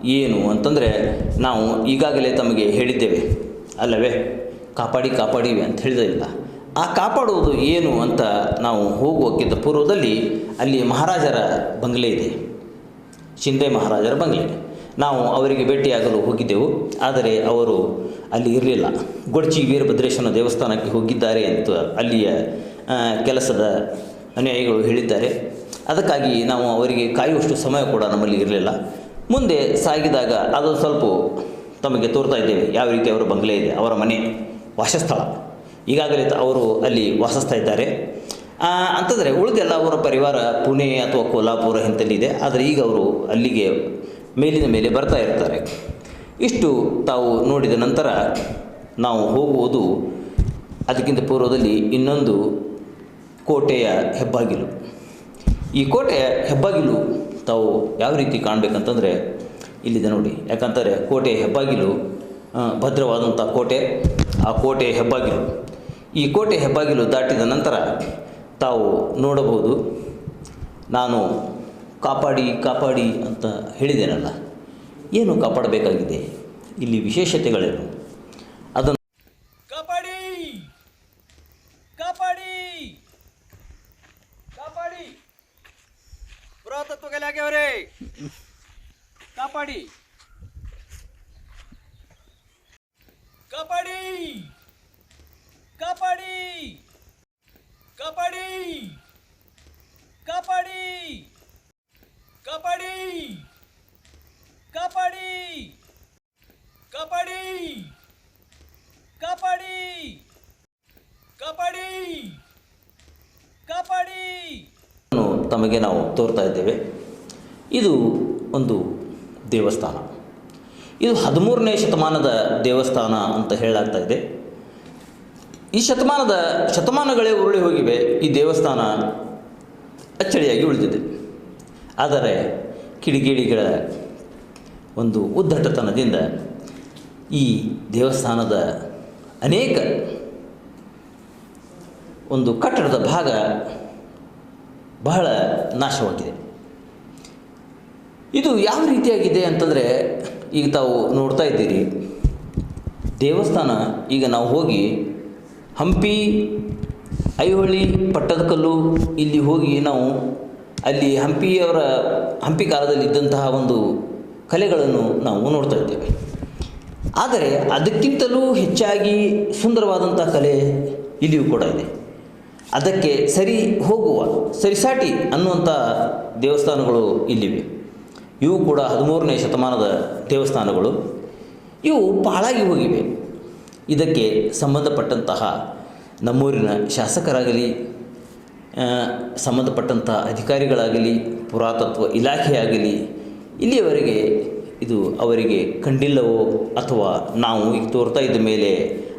ಏನು ಅಂತಂದರೆ ನಾವು ಈಗಾಗಲೇ ತಮಗೆ ಹೇಳಿದ್ದೇವೆ. ಅಲ್ಲವೇ? ಕಾಪಾಡಿ, ಕಾಪಾಡಿವೆ ಅಂತ ಹೇಳಿದಿಲ್ಲ ಆ ಕಾಪಾಡುವುದು ಏನು ಅಂತ ನಾವು ಹೋಗುವಕ್ಕಿಂತ ಪೂರ್ವದಲ್ಲಿ ಅಲ್ಲಿ ಮಹಾರಾಜರ ಬಂಗಲೆ ಇದೆ. ಶಿಂದೆ ಮಹಾರಾಜರ ಬಂಗಲೆ. ನಾವು ಅವರಿಗೆ ಭೇಟಿಯಾಗಲು ಹೋಗಿದ್ದೆವು. ಆದರೆ ಅವರು ಅಲ್ಲಿ ಇರಲಿಲ್ಲ. ಗೊಡ್ಚಿ ವೀರಭದ್ರೇಶ್ವರ ದೇವಸ್ಥಾನಕ್ಕೆ ಹೋಗಿದ್ದಾರೆ ಅಂತ ಅಲ್ಲಿಯ ಕೆಲಸದ ಅನುಯಾಯಿಗಳು ಹೇಳಿದ್ದಾರೆ. ಅದಕ್ಕಾಗಿ ನಾವು ಅವರಿಗೆ ಕಾಯುವಷ್ಟು ಸಮಯ ಕೂಡ ನಮ್ಮಲ್ಲಿ ಇರಲಿಲ್ಲ. ಮುಂದೆ ಸಾಗಿದಾಗ ಅದು ಸ್ವಲ್ಪ ತಮಗೆ ತೋರ್ತಾ ಇದ್ದೇವೆ. ಯಾವ ರೀತಿ ಅವರ ಬಂಗಲೆ ಇದೆ, ಅವರ ಮನೆ, ವಾಸಸ್ಥಳ. ಈಗಾಗಲೇ ಅವರು ಅಲ್ಲಿ ವಾಸಿಸ್ತಾ ಇದ್ದಾರೆ. ಅಂತಂದರೆ ಉಳಿದೆಲ್ಲ ಅವರ ಪರಿವಾರ ಪುಣೆ ಅಥವಾ ಕೋಲ್ಹಾಪುರ ಇಂಥಲ್ಲಿದೆ ಆದರೆ ಈಗ ಅವರು ಅಲ್ಲಿಗೆ ಮೇಲಿನ ಮೇಲೆ ಬರ್ತಾ ಇರ್ತಾರೆ. ಇಷ್ಟು ತಾವು ನೋಡಿದ ನಂತರ ನಾವು ಹೋಗುವುದು ಅದಕ್ಕಿಂತ ಪೂರ್ವದಲ್ಲಿ ಇನ್ನೊಂದು ಕೋಟೆಯ ಹೆಬ್ಬಾಗಿಲು. ಈ ಕೋಟೆಯ ಹೆಬ್ಬಾಗಿಲು ತಾವು ಯಾವ ರೀತಿ ಕಾಣಬೇಕಂತಂದರೆ ಇಲ್ಲಿದೆ ನೋಡಿ. ಯಾಕಂತಾರೆ ಕೋಟೆಯ ಹೆಬ್ಬಾಗಿಲು ಭದ್ರವಾದಂಥ ಕೋಟೆ, ಆ ಕೋಟೆಯ ಹೆಬ್ಬಾಗಿಲು. ಈ ಕೋಟೆ ಹೆಬ್ಬಾಗಿಲು ದಾಟಿದ ನಂತರ ತಾವು ನೋಡಬಹುದು, ನಾನು ಕಾಪಾಡಿ ಕಾಪಾಡಿ ಅಂತ ಹೇಳಿದ್ದೇನಲ್ಲ ಏನು ಕಾಪಾಡಬೇಕಾಗಿದೆ? ಇಲ್ಲಿ ವಿಶೇಷತೆಗಳೇನು? ಅದನ್ನು ಕಾಪಾಡಿ! ಕಾಪಾಡಿ! ಕಾಪಾಡಿ! ಪುರಾತತ್ವ ಇಲಾಖೆಯವರೇ ಕಾಪಾಡಿ ಕಾಪಾಡಿ! ಕಾಪಾಡಿ! ಕಾಪಾಡಿ! ಕಾಪಾಡಿ! ಕಾಪಾಡಿ! ಕಾಪಾಡಿ ಕಾಪಾಡಿ ಕಾಪಾಡಿ ಕಾಪಾಡಿ ಕಾಪಾಡಿ ಅನ್ನು ತಮಗೆ ನಾವು ತೋರ್ತಾ ಇದ್ದೇವೆ. ಇದು ಒಂದು ದೇವಸ್ಥಾನ. ಇದು ಹದಿಮೂರನೇ ಶತಮಾನದ ದೇವಸ್ಥಾನ ಅಂತ ಹೇಳಲಾಗ್ತಾ ಇದೆ. ಈ ಶತಮಾನದ ಶತಮಾನಗಳೇ ಉರುಳಿ ಹೋಗಿವೆ. ಈ ದೇವಸ್ಥಾನ ಅಚ್ಚಳಿಯಾಗಿ ಉಳಿದಿದೆ. ಆದರೆ ಕಿಡಿಗೇಡಿಗಳ ಒಂದು ಉದ್ದಟತನದಿಂದ ಈ ದೇವಸ್ಥಾನದ ಅನೇಕ ಒಂದು ಕಟ್ಟಡದ ಭಾಗ ಬಹಳ ನಾಶವಾಗಿದೆ. ಇದು ಯಾವ ರೀತಿಯಾಗಿದೆ ಅಂತಂದರೆ ಈಗ ತಾವು ನೋಡ್ತಾ ಇದ್ದೀರಿ. ದೇವಸ್ಥಾನ ಈಗ ನಾವು ಹೋಗಿ ಹಂಪಿ, ಐಹೊಳಿ, ಪಟ್ಟದಕಲ್ಲು, ಇಲ್ಲಿ ಹೋಗಿ ನಾವು ಅಲ್ಲಿ ಹಂಪಿಯವರ, ಹಂಪಿ ಕಾಲದಲ್ಲಿ ಇದ್ದಂತಹ ಒಂದು ಕಲೆಗಳನ್ನು ನಾವು ನೋಡ್ತಾ ಇದ್ದೇವೆ. ಆದರೆ ಅದಕ್ಕಿಂತಲೂ ಹೆಚ್ಚಾಗಿ ಸುಂದರವಾದಂಥ ಕಲೆ ಇಲ್ಲಿಯೂ ಕೂಡ ಇದೆ. ಅದಕ್ಕೆ ಸರಿ ಹೋಗುವ ಸರಿಸಾಟಿ ಅನ್ನುವಂಥ ದೇವಸ್ಥಾನಗಳು ಇಲ್ಲಿವೆ. ಇವು ಕೂಡ ಹದಿಮೂರನೇ ಶತಮಾನದ ದೇವಸ್ಥಾನಗಳು. ಇವು ಪಾಳಾಗಿ ಹೋಗಿವೆ. ಇದಕ್ಕೆ ಸಂಬಂಧಪಟ್ಟಂತಹ ನಮ್ಮೂರಿನ ಶಾಸಕರಾಗಲಿ ಸಂಬಂಧಪಟ್ಟಂಥ ಅಧಿಕಾರಿಗಳಾಗಲಿ, ಪುರಾತತ್ವ ಇಲಾಖೆಯಾಗಲಿ, ಇಲ್ಲಿಯವರೆಗೆ ಇದು ಅವರಿಗೆ ಕಂಡಿಲ್ಲವೋ ಅಥವಾ ನಾವು ಈಗ ತೋರ್ತಾ ಇದ್ದ ಮೇಲೆ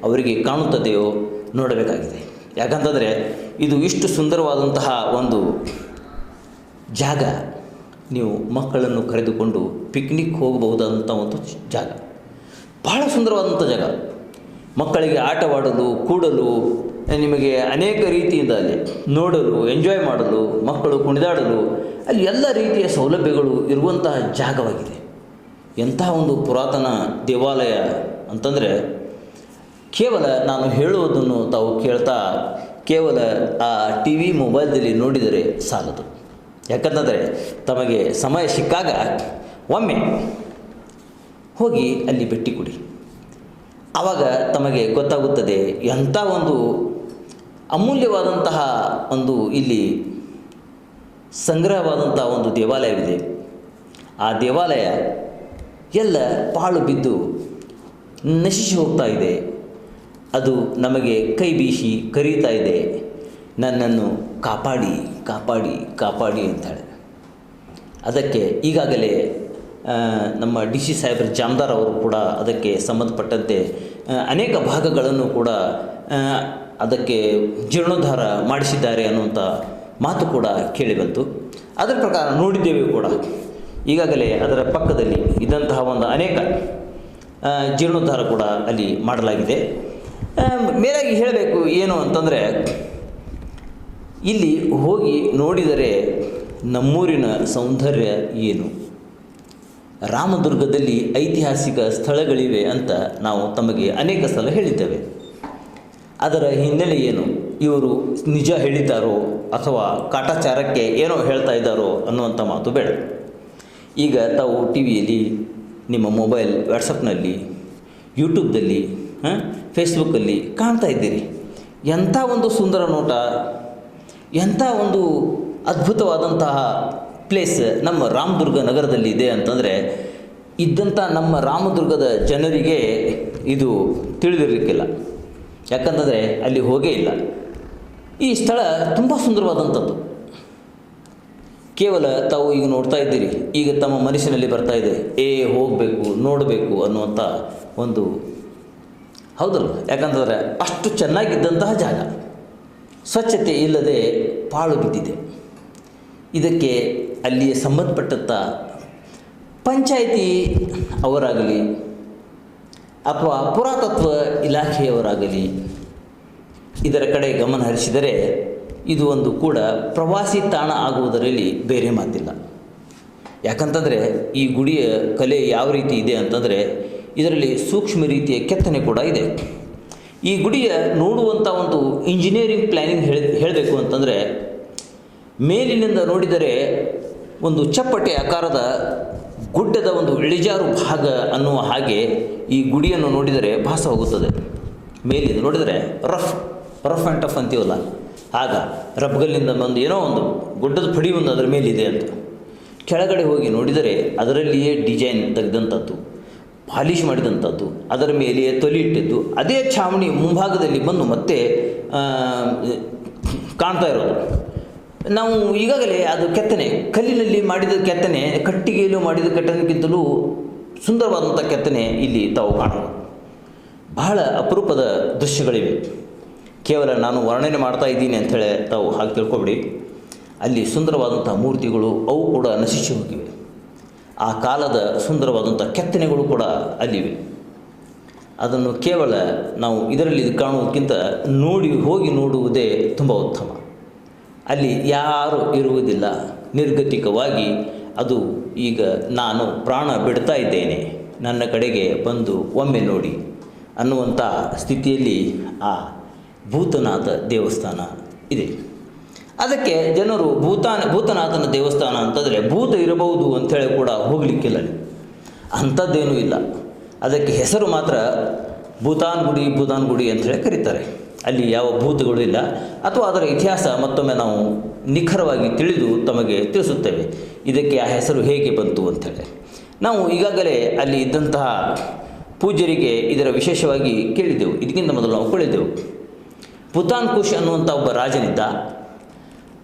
ಅವರಿಗೆ ಕಾಣುತ್ತದೆಯೋ ನೋಡಬೇಕಾಗಿದೆ. ಯಾಕಂತಂದರೆ ಇದು ಇಷ್ಟು ಸುಂದರವಾದಂತಹ ಒಂದು ಜಾಗ. ನೀವು ಮಕ್ಕಳನ್ನು ಕರೆದುಕೊಂಡು ಪಿಕ್ನಿಕ್ ಹೋಗಬಹುದಾದಂಥ ಒಂದು ಜಾಗ. ಬಹಳ ಸುಂದರವಾದಂಥ ಜಾಗ. ಮಕ್ಕಳಿಗೆ ಆಟವಾಡಲು, ಕೂಡಲು ನಿಮಗೆ ಅನೇಕ ರೀತಿಯಿಂದ ಅಲ್ಲಿ ನೋಡಲು ಎಂಜಾಯ್ ಮಾಡಲು, ಮಕ್ಕಳು ಕುಣಿದಾಡಲು, ಅಲ್ಲಿ ಎಲ್ಲ ರೀತಿಯ ಸೌಲಭ್ಯಗಳು ಇರುವಂತಹ ಜಾಗವಾಗಿದೆ. ಎಂತಹ ಒಂದು ಪುರಾತನ ದೇವಾಲಯ ಅಂತಂದರೆ, ಕೇವಲ ನಾನು ಹೇಳುವುದನ್ನು ತಾವು ಕೇಳ್ತಾ, ಕೇವಲ ಆ ಟಿ ವಿ ಮೊಬೈಲ್ದಲ್ಲಿ ನೋಡಿದರೆ ಸಾಲದು. ಯಾಕಂತಂದರೆ, ತಮಗೆ ಸಮಯ ಸಿಕ್ಕಾಗ ಒಮ್ಮೆ ಹೋಗಿ ಅಲ್ಲಿ ಭೇಟಿ ಕೊಡಿ. ಆವಾಗ ತಮಗೆ ಗೊತ್ತಾಗುತ್ತದೆ ಎಂಥ ಒಂದು ಅಮೂಲ್ಯವಾದಂತಹ ಒಂದು ಇಲ್ಲಿ ಸಂಗ್ರಹವಾದಂಥ ಒಂದು ದೇವಾಲಯವಿದೆ. ಆ ದೇವಾಲಯ ಎಲ್ಲ ಪಾಳು ಬಿದ್ದು ನಶಿಸಿ ಹೋಗ್ತಾ ಇದೆ. ಅದು ನಮಗೆ ಕೈ ಬೀಸಿ ಕರೀತಾ ಇದೆ. ನನ್ನನ್ನು ಕಾಪಾಡಿ ಕಾಪಾಡಿ ಕಾಪಾಡಿ ಅಂತಾಳೆ. ಅದಕ್ಕೆ ಈಗಾಗಲೇ ನಮ್ಮ ಡಿ ಸಿ ಸಾಹೇಬ್ರ ಜಾಮದಾರ್ ಅವರು ಕೂಡ ಅದಕ್ಕೆ ಸಂಬಂಧಪಟ್ಟಂತೆ ಅನೇಕ ಭಾಗಗಳನ್ನು ಕೂಡ ಅದಕ್ಕೆ ಜೀರ್ಣೋದ್ಧಾರ ಮಾಡಿಸಿದ್ದಾರೆ ಅನ್ನುವಂಥ ಮಾತು ಕೂಡ ಕೇಳಿಬಂತು ಅದರ ಪ್ರಕಾರ ನೋಡಿದ್ದೇವೆ ಕೂಡ. ಈಗಾಗಲೇ ಅದರ ಪಕ್ಕದಲ್ಲಿ ಇದ್ದಂತಹ ಒಂದು ಅನೇಕ ಜೀರ್ಣೋದ್ಧಾರ ಕೂಡ ಅಲ್ಲಿ ಮಾಡಲಾಗಿದೆ. ಮೇಲಾಗಿ ಹೇಳಬೇಕು ಏನು ಅಂತಂದರೆ, ಇಲ್ಲಿ ಹೋಗಿ ನೋಡಿದರೆ ನಮ್ಮೂರಿನ ಸೌಂದರ್ಯ ಏನು? ರಾಮದುರ್ಗದಲ್ಲಿ ಐತಿಹಾಸಿಕ ಸ್ಥಳಗಳಿವೆ ಅಂತ ನಾವು ತಮಗೆ ಅನೇಕ ಸಲ ಹೇಳಿದ್ದೇವೆ. ಅದರ ಹಿನ್ನೆಲೆ ಏನು? ಇವರು ನಿಜ ಹೇಳಿದ್ದಾರೋ ಅಥವಾ ಕಾಟಾಚಾರಕ್ಕೆ ಏನೋ ಹೇಳ್ತಾ ಇದ್ದಾರೋ ಅನ್ನುವಂಥ ಮಾತು ಬೇಡ. ಈಗ ತಾವು ಟಿ ವಿಯಲ್ಲಿ ನಿಮ್ಮ ಮೊಬೈಲ್, ವಾಟ್ಸಪ್ನಲ್ಲಿ, ಯೂಟ್ಯೂಬ್ದಲ್ಲಿ ಫೇಸ್ಬುಕ್ಕಲ್ಲಿ ಕಾಣ್ತಾ ಇದ್ದೀರಿ. ಎಂಥ ಒಂದು ಸುಂದರ ನೋಟ, ಎಂಥ ಒಂದು ಅದ್ಭುತವಾದಂತಹ ಪ್ಲೇಸ್ ನಮ್ಮ ರಾಮದುರ್ಗ ನಗರದಲ್ಲಿ ಇದೆ ಅಂತಂದರೆ, ಇದ್ದಂಥ ನಮ್ಮ ರಾಮದುರ್ಗದ ಜನರಿಗೆ ಇದು ತಿಳಿದಿರಲಿಕ್ಕಿಲ್ಲ. ಯಾಕಂತಂದರೆ ಅಲ್ಲಿ ಹೋಗೇ ಇಲ್ಲ. ಈ ಸ್ಥಳ ತುಂಬ ಸುಂದರವಾದಂಥದ್ದು. ಕೇವಲ ತಾವು ಈಗ ನೋಡ್ತಾ ಇದ್ದೀರಿ, ಈಗ ತಮ್ಮ ಮನಸ್ಸಿನಲ್ಲಿ ಬರ್ತಾ ಇದೆ, ಏ ಹೋಗಬೇಕು, ನೋಡಬೇಕು ಅನ್ನುವಂಥ ಒಂದು ಹೌದಲ್ಲ ಯಾಕಂತಂದರೆ ಅಷ್ಟು ಚೆನ್ನಾಗಿದ್ದಂತಹ ಜಾಗ. ಸ್ವಚ್ಛತೆ ಇಲ್ಲದೆ ಪಾಳು ಬಿದ್ದಿದೆ. ಇದಕ್ಕೆ ಅಲ್ಲಿಯ ಸಂಬಂಧಪಟ್ಟಂಥ ಪಂಚಾಯಿತಿ ಅವರಾಗಲಿ ಅಥವಾ ಪುರಾತತ್ವ ಇಲಾಖೆಯವರಾಗಲಿ ಇದರ ಕಡೆ ಗಮನ ಹರಿಸಿದರೆ ಇದು ಒಂದು ಕೂಡ ಪ್ರವಾಸಿ ತಾಣ ಆಗುವುದರಲ್ಲಿ ಬೇರೆ ಮಾತಿಲ್ಲ. ಯಾಕಂತಂದರೆ ಈ ಗುಡಿಯ ಕಲೆ ಯಾವ ರೀತಿ ಇದೆ ಅಂತಂದರೆ ಇದರಲ್ಲಿ ಸೂಕ್ಷ್ಮ ರೀತಿಯ ಕೆತ್ತನೆ ಕೂಡ ಇದೆ. ಈ ಗುಡಿಯ ನೋಡುವಂಥ ಒಂದು ಇಂಜಿನಿಯರಿಂಗ್ ಪ್ಲ್ಯಾನಿಂಗ್ ಹೇಳಿ, ಹೇಳಬೇಕು ಅಂತಂದರೆ ಮೇಲಿನಿಂದ ನೋಡಿದರೆ ಒಂದು ಚಪ್ಪಟೆ ಆಕಾರದ ಗುಡ್ಡದ ಒಂದು ಇಳಿಜಾರು ಭಾಗ ಅನ್ನುವ ಹಾಗೆ ಈ ಗುಡಿಯನ್ನು ನೋಡಿದರೆ ಭಾಸವಾಗುತ್ತದೆ. ಮೇಲಿದೆ ನೋಡಿದರೆ ರಫ್ ರಫ್ ಆ್ಯಂಡ್ ಟಫ್ ಅಂತೀವಲ್ಲ? ಆಗ ರಬ್ಗಲ್ಲಿಂದ ಬಂದು ಏನೋ ಒಂದು ಗುಡ್ಡದ ಪಡಿ ಒಂದು ಅದರ ಮೇಲಿದೆ ಅಂತ. ಕೆಳಗಡೆ ಹೋಗಿ ನೋಡಿದರೆ ಅದರಲ್ಲಿಯೇ ಡಿಸೈನ್ ತೆಗೆದಂಥದ್ದು ಪಾಲಿಷ್ ಮಾಡಿದಂಥದ್ದು, ಅದರ ಮೇಲೆಯೇ ತೊಲಿ ಇಟ್ಟಿದ್ದು, ಅದೇ ಛಾವಣಿ ಮುಂಭಾಗದಲ್ಲಿ ಬಂದು ಮತ್ತೆ ಕಾಣ್ತಾ ಇರೋದು. ನಾವು ಈಗಾಗಲೇ ಅದು ಕೆತ್ತನೆ, ಕಲ್ಲಿನಲ್ಲಿ ಮಾಡಿದ ಕೆತ್ತನೆ, ಕಟ್ಟಿಗೆಯಲ್ಲೂ ಮಾಡಿದ ಕೆತ್ತನೆಗಿಂತಲೂ ಸುಂದರವಾದಂಥ ಕೆತ್ತನೆ ಇಲ್ಲಿ ತಾವು ಕಾಣಬಹುದು. ಬಹಳ ಅಪರೂಪದ ದೃಶ್ಯಗಳಿವೆ. ಕೇವಲ ನಾನು ವರ್ಣನೆ ಮಾಡ್ತಾ ಇದ್ದೀನಿ ಅಂಥೇಳಿ ತಾವು ಹಾಗೆ ತಿಳ್ಕೊಬಿಡಿ. ಅಲ್ಲಿ ಸುಂದರವಾದಂಥ ಮೂರ್ತಿಗಳು ಅವು ಕೂಡ ನಶಿಸಿ ಹೋಗಿವೆ. ಆ ಕಾಲದ ಸುಂದರವಾದಂಥ ಕೆತ್ತನೆಗಳು ಕೂಡ ಅಲ್ಲಿವೆ. ಅದನ್ನು ಕೇವಲ ನಾವು ಇದರಲ್ಲಿ ಕಾಣುವುದಕ್ಕಿಂತ ನೋಡಿ ಹೋಗಿ ನೋಡುವುದೇ ತುಂಬ ಉತ್ತಮ. ಅಲ್ಲಿ ಯಾರು ಇರುವುದಿಲ್ಲ. ನಿರ್ಗತಿಕವಾಗಿ ಅದು ಈಗ ನಾನು ಪ್ರಾಣ ಬಿಡ್ತಾ ಇದ್ದೇನೆ. ನನ್ನ ಕಡೆಗೆ ಬಂದು ಒಮ್ಮೆ ನೋಡಿ. ಅನ್ನುವಂಥ ಸ್ಥಿತಿಯಲ್ಲಿ ಆ ಭೂತನಾಥ ದೇವಸ್ಥಾನ ಇದೆ. ಅದಕ್ಕೆ ಜನರು ಭೂತಾನ, ಭೂತನಾಥನ ದೇವಸ್ಥಾನ ಅಂತಂದರೆ ಭೂತ ಇರಬಹುದು ಅಂಥೇಳಿ ಕೂಡ ಹೋಗಲಿಕ್ಕಿಲ್ಲ. ಅಂಥದ್ದೇನೂ ಇಲ್ಲ. ಅದಕ್ಕೆ ಹೆಸರು ಮಾತ್ರ ಭೂತಾನ್ ಗುಡಿ ಭೂತಾನ್ ಗುಡಿ ಅಂಥೇಳಿ ಕರೀತಾರೆ. ಅಲ್ಲಿ ಯಾವ ಭೂತಗಳು ಇಲ್ಲ. ಅಥವಾ ಅದರ ಇತಿಹಾಸ ಮತ್ತೊಮ್ಮೆ ನಾವು ನಿಖರವಾಗಿ ತಿಳಿದು ತಮಗೆ ತಿಳಿಸುತ್ತೇವೆ. ಇದಕ್ಕೆ ಆ ಹೆಸರು ಹೇಗೆ ಬಂತು ಅಂಥೇಳಿ. ನಾವು ಈಗಾಗಲೇ ಅಲ್ಲಿ ಇದ್ದಂತಹ ಪೂಜ್ಯರಿಗೆ ಇದರ ವಿಶೇಷವಾಗಿ ಕೇಳಿದೆವು. ಇದಕ್ಕಿಂತ ಮೊದಲು ನಾವು ಕೇಳಿದೆವು ಭೂತಾನ್ ಕುಶ್ ಅನ್ನುವಂಥ ಒಬ್ಬ ರಾಜನಿದ್ದ.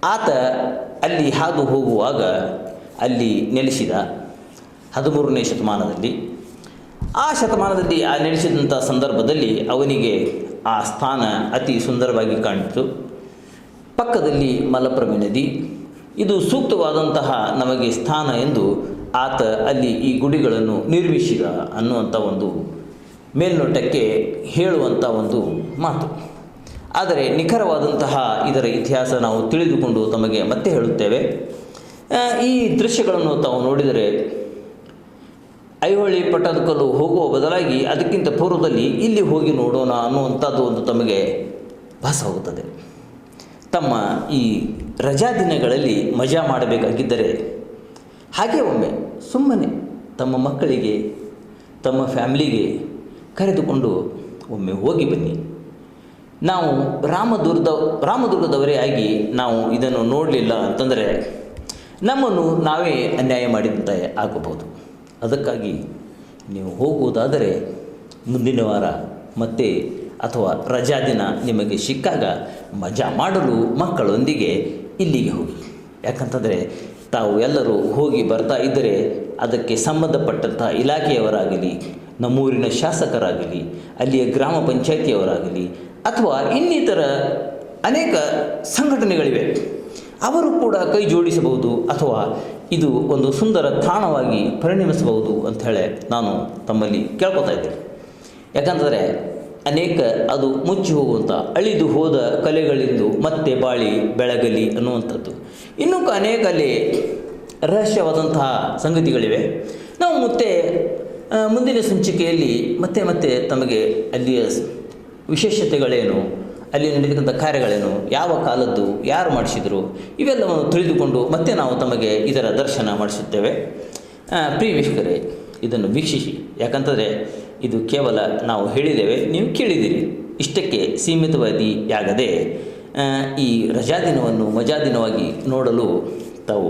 ಆತ ಅಲ್ಲಿ ಹಾದು ಹೋಗುವಾಗ ಅಲ್ಲಿ ನೆಲೆಸಿದ ಹದಿಮೂರನೇ ಶತಮಾನದಲ್ಲಿ. ಆ ಶತಮಾನದಲ್ಲಿ ಆ ನಡೆಸಿದಂಥ ಸಂದರ್ಭದಲ್ಲಿ ಅವನಿಗೆ ಆ ಸ್ಥಾನ ಅತಿ ಸುಂದರವಾಗಿ ಕಾಣಿತು. ಪಕ್ಕದಲ್ಲಿ ಮಲಪ್ರಭೆ ನದಿ. ಇದು ಸೂಕ್ತವಾದಂತಹ ನಮಗೆ ಸ್ಥಾನ ಎಂದು ಆತ ಅಲ್ಲಿ ಈ ಗುಡಿಗಳನ್ನು ನಿರ್ಮಿಸಿದ ಅನ್ನುವಂಥ ಒಂದು ಮೇಲ್ನೋಟಕ್ಕೆ ಹೇಳುವಂಥ ಒಂದು ಮಾತು. ಆದರೆ ನಿಖರವಾದಂತಹ ಇದರ ಇತಿಹಾಸ ನಾವು ತಿಳಿದುಕೊಂಡು ತಮಗೆ ಮತ್ತೆ ಹೇಳುತ್ತೇವೆ. ಈ ದೃಶ್ಯಗಳನ್ನು ತಾವು ನೋಡಿದರೆ ಐಹೊಳಿ ಪಟ್ಟದಕಲ್ಲು ಹೋಗುವ ಬದಲಾಗಿ ಅದಕ್ಕಿಂತ ಪೂರ್ವದಲ್ಲಿ ಇಲ್ಲಿ ಹೋಗಿ ನೋಡೋಣ ಅನ್ನುವಂಥದ್ದು ಒಂದು ತಮಗೆ ಭಾಸವಾಗುತ್ತದೆ. ತಮ್ಮ ಈ ರಜಾ ದಿನಗಳಲ್ಲಿ ಮಜಾ ಮಾಡಬೇಕಾಗಿದ್ದರೆ ಹಾಗೆ ಒಮ್ಮೆ ಸುಮ್ಮನೆ ತಮ್ಮ ಮಕ್ಕಳಿಗೆ, ತಮ್ಮ ಫ್ಯಾಮಿಲಿಗೆ ಕರೆದುಕೊಂಡು ಒಮ್ಮೆ ಹೋಗಿ ಬನ್ನಿ. ನಾವು ರಾಮದುರ್ಗದ ರಾಮದುರ್ಗದವರೇ ಆಗಿ ನಾವು ಇದನ್ನು ನೋಡಲಿಲ್ಲ ಅಂತಂದರೆ ನಮ್ಮನ್ನು ನಾವೇ ಅನ್ಯಾಯ ಮಾಡಿದಂತೆ ಆಗಬಹುದು. ಅದಕ್ಕಾಗಿ ನೀವು ಹೋಗುವುದಾದರೆ ಮುಂದಿನ ವಾರ ಮತ್ತೆ ಅಥವಾ ರಜಾ ದಿನ ನಿಮಗೆ ಸಿಕ್ಕಾಗ ಮಜಾ ಮಾಡಲು ಮಕ್ಕಳೊಂದಿಗೆ ಇಲ್ಲಿಗೆ ಹೋಗಿ. ಯಾಕಂತಂದರೆ ತಾವು ಎಲ್ಲರೂ ಹೋಗಿ ಬರ್ತಾ ಇದ್ದರೆ ಅದಕ್ಕೆ ಸಂಬಂಧಪಟ್ಟಂಥ ಇಲಾಖೆಯವರಾಗಲಿ, ನಮ್ಮೂರಿನ ಶಾಸಕರಾಗಲಿ, ಅಲ್ಲಿಯ ಗ್ರಾಮ ಪಂಚಾಯಿತಿಯವರಾಗಲಿ ಅಥವಾ ಇನ್ನಿತರ ಅನೇಕ ಸಂಘಟನೆಗಳಿವೆ. ಅವರು ಕೂಡ ಕೈ ಜೋಡಿಸಬಹುದು ಅಥವಾ ಇದು ಒಂದು ಸುಂದರ ತಾಣವಾಗಿ ಪರಿಣಮಿಸಬಹುದು ಅಂಥೇಳಿ ನಾನು ತಮ್ಮಲ್ಲಿ ಕೇಳ್ಕೊತಾ ಇದ್ದೇನೆ. ಯಾಕಂತಂದರೆ ಅನೇಕ ಅದು ಮುಚ್ಚಿ ಹೋಗುವಂಥ ಅಳಿದು ಹೋದ ಕಲೆಗಳಿಂದು ಮತ್ತೆ ಬಾಳಿ ಬೆಳಗಲಿ ಅನ್ನುವಂಥದ್ದು. ಇನ್ನೂ ಅನೇಕ ಅಲ್ಲಿ ರಹಸ್ಯವಾದಂತಹ ಸಂಗತಿಗಳಿವೆ. ನಾವು ಮತ್ತೆ ಮುಂದಿನ ಸಂಚಿಕೆಯಲ್ಲಿ ಮತ್ತೆ ಮತ್ತೆ ತಮಗೆ ಅಲ್ಲಿಯ ವಿಶೇಷತೆಗಳೇನು ಅಲ್ಲಿ ನಡೆತಕ್ಕಂಥ ಕಾರ್ಯಗಳೇನು? ಯಾವ ಕಾಲದ್ದು? ಯಾರು ಮಾಡಿಸಿದರು? ಇವೆಲ್ಲವನ್ನು ತಿಳಿದುಕೊಂಡು ಮತ್ತೆ ನಾವು ತಮಗೆ ಇದರ ದರ್ಶನ ಮಾಡಿಸುತ್ತೇವೆ. ಪ್ರಿಯ ಇದನ್ನು ವೀಕ್ಷಿಸಿ. ಯಾಕಂತಂದರೆ ಇದು ಕೇವಲ ನಾವು ಹೇಳಿದ್ದೇವೆ, ನೀವು ಕೇಳಿದ್ದೀರಿ. ಇಷ್ಟಕ್ಕೆ ಸೀಮಿತವಾದಿಯಾಗದೆ ಈ ರಜಾದಿನವನ್ನು ಮಜಾದಿನವಾಗಿ ಮಜಾ ದಿನವಾಗಿ ನೋಡಲು ತಾವು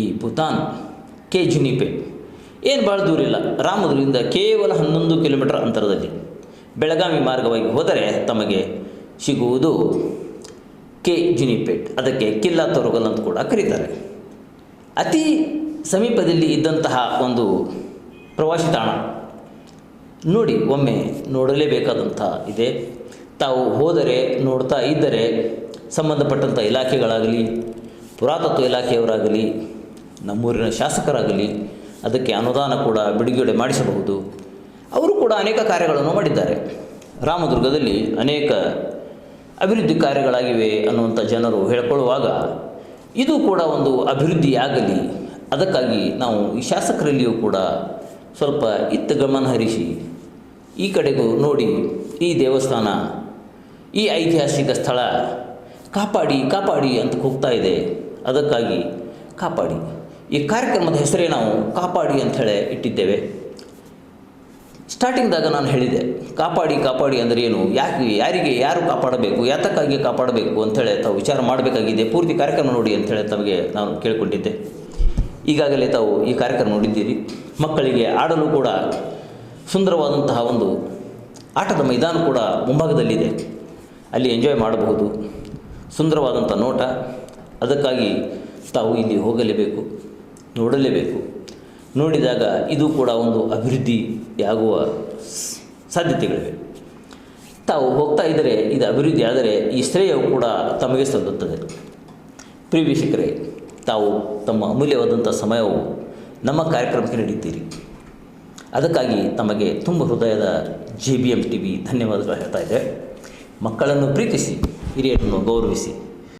ಈ ಭೂತಾನ್ ಕೆ ಜುನಿಪೆ. ಏನು ಭಾಳ ದೂರಿಲ್ಲ ರಾಮದುರ್ಗದಿಂದ ಕೇವಲ ಹನ್ನೊಂದು ಕಿಲೋಮೀಟರ್ ಅಂತರದಲ್ಲಿ. ಬೆಳಗಾವಿ ಮಾರ್ಗವಾಗಿ ಹೋದರೆ ತಮಗೆ ಸಿಗುವುದು ಕೆ ಜಿನಿಪೇಟ್. ಅದಕ್ಕೆ ಕಿಲ್ಲಾ ತೊರಗಲ್ ಅಂತ ಕೂಡ ಕರೀತಾರೆ. ಅತಿ ಸಮೀಪದಲ್ಲಿ ಇದ್ದಂತಹ ಒಂದು ಪ್ರವಾಸಿ ತಾಣ. ನೋಡಿ, ಒಮ್ಮೆ ನೋಡಲೇಬೇಕಾದಂತಹ ಇದೆ. ತಾವು ಹೋದರೆ, ನೋಡ್ತಾ ಇದ್ದರೆ ಸಂಬಂಧಪಟ್ಟಂಥ ಇಲಾಖೆಗಳಾಗಲಿ, ಪುರಾತತ್ವ ಇಲಾಖೆಯವರಾಗಲಿ, ನಮ್ಮೂರಿನ ಶಾಸಕರಾಗಲಿ, ಅದಕ್ಕೆ ಅನುದಾನ ಕೂಡ ಬಿಡುಗಡೆ ಮಾಡಿಸಬಹುದು. ಅವರು ಕೂಡ ಅನೇಕ ಕಾರ್ಯಗಳನ್ನು ಮಾಡಿದ್ದಾರೆ. ರಾಮದುರ್ಗದಲ್ಲಿ ಅನೇಕ ಅಭಿವೃದ್ಧಿ ಕಾರ್ಯಗಳಾಗಿವೆ ಅನ್ನುವಂಥ ಜನರು ಹೇಳ್ಕೊಳ್ಳುವಾಗ ಇದು ಕೂಡ ಒಂದು ಅಭಿವೃದ್ಧಿಯಾಗಲಿ. ಅದಕ್ಕಾಗಿ ನಾವು ಈ ಶಾಸಕರಲ್ಲಿಯೂ ಕೂಡ ಸ್ವಲ್ಪ ಇತ್ತ ಗಮನ ಹರಿಸಿ ಈ ಕಡೆಗೂ ನೋಡಿ ಈ ದೇವಸ್ಥಾನ, ಈ ಐತಿಹಾಸಿಕ ಸ್ಥಳ ಕಾಪಾಡಿ ಕಾಪಾಡಿ ಅಂತ ಕೂಗ್ತಾ ಇದೆ. ಅದಕ್ಕಾಗಿ ಕಾಪಾಡಿ. ಈ ಕಾರ್ಯಕ್ರಮದ ಹೆಸರೇ ನಾವು ಕಾಪಾಡಿ ಅಂಥೇಳಿ ಇಟ್ಟಿದ್ದೇವೆ. ಸ್ಟಾರ್ಟಿಂಗ್ದಾಗ ನಾನು ಹೇಳಿದೆ, ಕಾಪಾಡಿ ಕಾಪಾಡಿ ಅಂದರೆ ಏನು? ಯಾಕೆ, ಯಾರಿಗೆ, ಯಾರು ಕಾಪಾಡಬೇಕು? ಯಾತಕ್ಕಾಗಿ ಕಾಪಾಡಬೇಕು ಅಂಥೇಳಿ ತಾವು ವಿಚಾರ ಮಾಡಬೇಕಾಗಿದೆ. ಪೂರ್ತಿ ಕಾರ್ಯಕ್ರಮ ನೋಡಿ ಅಂಥೇಳಿ ತಮಗೆ ನಾನು ಕೇಳಿಕೊಂಡಿದ್ದೆ. ಈಗಾಗಲೇ ತಾವು ಈ ಕಾರ್ಯಕ್ರಮ ನೋಡಿದ್ದೀರಿ. ಮಕ್ಕಳಿಗೆ ಆಡಲು ಕೂಡ ಸುಂದರವಾದಂತಹ ಒಂದು ಆಟದ ಮೈದಾನ ಕೂಡ ಮುಂಭಾಗದಲ್ಲಿದೆ. ಅಲ್ಲಿ ಎಂಜಾಯ್ ಮಾಡಬಹುದು. ಸುಂದರವಾದಂಥ ನೋಟ. ಅದಕ್ಕಾಗಿ ತಾವು ಇಲ್ಲಿ ಹೋಗಲೇಬೇಕು, ನೋಡಲೇಬೇಕು. ನೋಡಿದಾಗ ಇದು ಕೂಡ ಒಂದು ಅಭಿವೃದ್ಧಿಯಾಗುವ ಸಾಧ್ಯತೆಗಳಿವೆ. ತಾವು ಹೋಗ್ತಾ ಇದ್ದರೆ, ಇದು ಅಭಿವೃದ್ಧಿ ಆದರೆ ಈ ಶ್ರೇಯವು ಕೂಡ ತಮಗೆ ಸಲ್ಲುತ್ತದೆ. ಪ್ರಿಯ ವೀಕ್ಷಕರೇ, ತಾವು ತಮ್ಮ ಅಮೂಲ್ಯವಾದಂಥ ಸಮಯವು ನಮ್ಮ ಕಾರ್ಯಕ್ರಮಕ್ಕೆ ನೀಡಿದ್ದೀರಿ. ಅದಕ್ಕಾಗಿ ತಮಗೆ ತುಂಬ ಹೃದಯದ J B M T V ಧನ್ಯವಾದಗಳು ಹೇಳ್ತಾ ಇದೆ ಮಕ್ಕಳನ್ನು ಪ್ರೀತಿಸಿ, ಹಿರಿಯರನ್ನು ಗೌರವಿಸಿ.